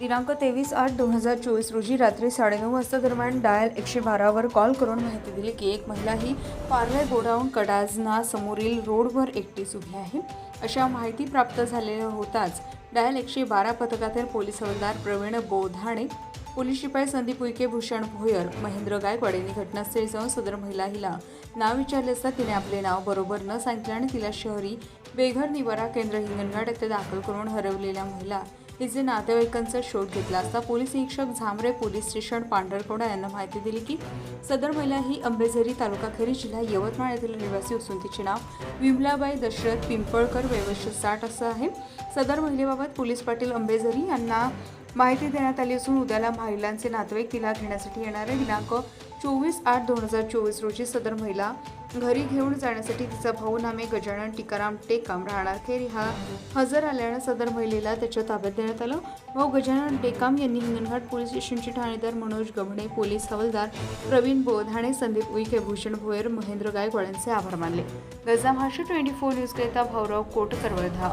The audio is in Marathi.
दिनांक तेवीस आठ दोन हजार चोवीस रोजी रात्री साडेनऊ वाजता दरम्यान डायल एकशे बारावर कॉल करून माहिती दिली की एक महिला ही पार्ले गोडाऊन कडाजना समोरील रोडवर एकटीच उभी आहे. अशा माहिती प्राप्त झालेल्या होताच डायल एकशे बारा पथकातील पोलीस हवालदार प्रवीण बोधाणे पोलीस शिपाई संदीप उईके भूषण भोयर महेंद्र गायकवाड यांनी घटनास्थळी जाऊन सदर महिला हिला नाव विचारले असता तिने आपले नाव बरोबर न सांगितल्याने तिला शहरी बेघर निवारा केंद्र हिंगणघाट येथे दाखल करून हरवलेल्या महिला तिचे नातेवाईकांचा शोध घेतला असता पोलीस निरीक्षक झांबरे पोलीस स्टेशन पांढरकोडा यांना माहिती दिली की सदर महिला ही अंबेझरी तालुकाखेरी जिल्हा यवतमाळ येथील रहिवासी असून तिचे नाव. विमलाबाई दशरथ पिंपळकर वयवर्ष साठ असं आहे. सदर महिलेबाबत पोलीस पाटील अंबेझरी यांना माहिती देण्यात आली असून उद्याला महिलांचे नातेवाईक तिला घेण्यासाठी येणारे दिनांक चोवीस आठ दोन हजार चोवीस रोजी सदर महिला घरी घेऊन जाण्यासाठी तिचा भाऊ नामे गजानन टिकाराम टेकाम राहणार. खेरी हा हजर आल्यानं सदर महिलेला त्याच्या ताब्यात देण्यात आलं. भाऊ गजानन टेकाम यांनी हिंगणघाट पोलीस स्टेशनचे ठाणेदार मनोज गमणे पोलीस हवालदार प्रवीण बोधाणे संदीप उईके भूषण भोयर महेंद्र गायकवाड यांचे आभार मानले. गजा महाराष्ट्र ट्वेंटी फोर न्यूजकरिता भाऊराव कोटकर वर्धा